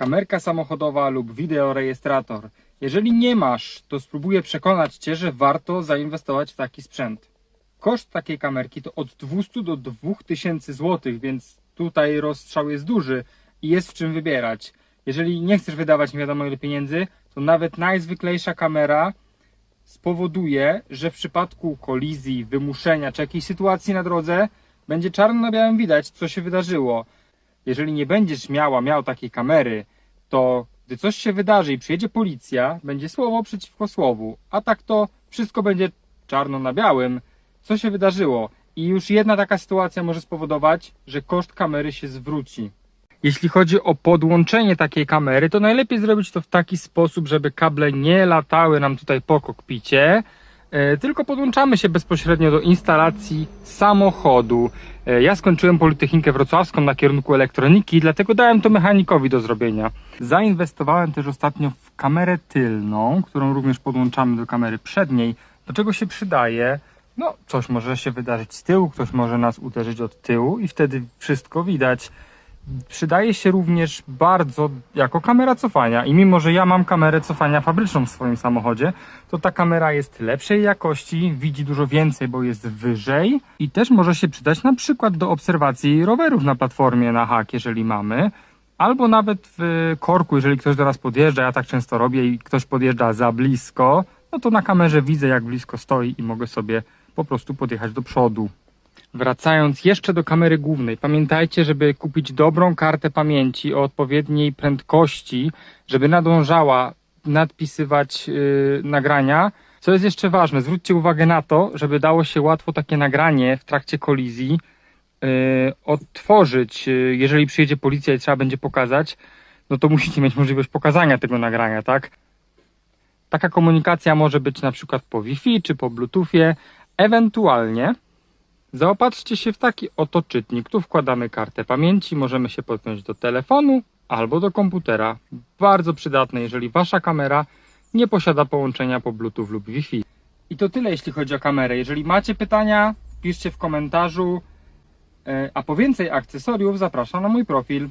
kamerka samochodowa lub wideorejestrator. Jeżeli nie masz, to spróbuję przekonać Cię, że warto zainwestować w taki sprzęt. Koszt takiej kamerki to od 200 do 2000 zł, więc tutaj rozstrzał jest duży i jest w czym wybierać. Jeżeli nie chcesz wydawać nie wiadomo ile pieniędzy, to nawet najzwyklejsza kamera spowoduje, że w przypadku kolizji, wymuszenia czy jakiejś sytuacji na drodze będzie czarno na białym widać, co się wydarzyło. Jeżeli nie będziesz miała, miał takiej kamery, to gdy coś się wydarzy i przyjedzie policja, będzie słowo przeciwko słowu, a tak to wszystko będzie czarno na białym, co się wydarzyło. I już jedna taka sytuacja może spowodować, że koszt kamery się zwróci. Jeśli chodzi o podłączenie takiej kamery, to najlepiej zrobić to w taki sposób, żeby kable nie latały nam tutaj po kokpicie, tylko podłączamy się bezpośrednio do instalacji samochodu. E, Ja skończyłem Politechnikę Wrocławską na kierunku elektroniki, dlatego dałem to mechanikowi do zrobienia. Zainwestowałem też ostatnio w kamerę tylną, którą również podłączamy do kamery przedniej. Do czego się przydaje? No, coś może się wydarzyć z tyłu, ktoś może nas uderzyć od tyłu i wtedy wszystko widać przydaje się również bardzo jako kamera cofania. I mimo, że ja mam kamerę cofania fabryczną w swoim samochodzie, to ta kamera jest lepszej jakości, widzi dużo więcej, bo jest wyżej i też może się przydać na przykład do obserwacji rowerów na platformie na hak, jeżeli mamy. Albo nawet w korku, jeżeli ktoś do nas podjeżdża, ja tak często robię i ktoś podjeżdża za blisko, no to na kamerze widzę jak blisko stoi i mogę sobie po prostu podjechać do przodu. Wracając jeszcze do kamery głównej, pamiętajcie, żeby kupić dobrą kartę pamięci o odpowiedniej prędkości, żeby nadążała nadpisywać yy, nagrania. Co jest jeszcze ważne, zwróćcie uwagę na to, żeby dało się łatwo takie nagranie w trakcie kolizji yy, odtworzyć. Yy, jeżeli przyjedzie policja i trzeba będzie pokazać, no to musicie mieć możliwość pokazania tego nagrania, tak? Taka komunikacja może być na przykład po Wi-Fi czy po Bluetoothie, ewentualnie Zaopatrzcie się w taki oto czytnik. Tu wkładamy kartę pamięci, możemy się podpiąć do telefonu albo do komputera. Bardzo przydatne, jeżeli wasza kamera nie posiada połączenia po Bluetooth lub Wi-Fi. I to tyle, jeśli chodzi o kamerę. Jeżeli macie pytania, piszcie w komentarzu. E, A po więcej akcesoriów zapraszam na mój profil.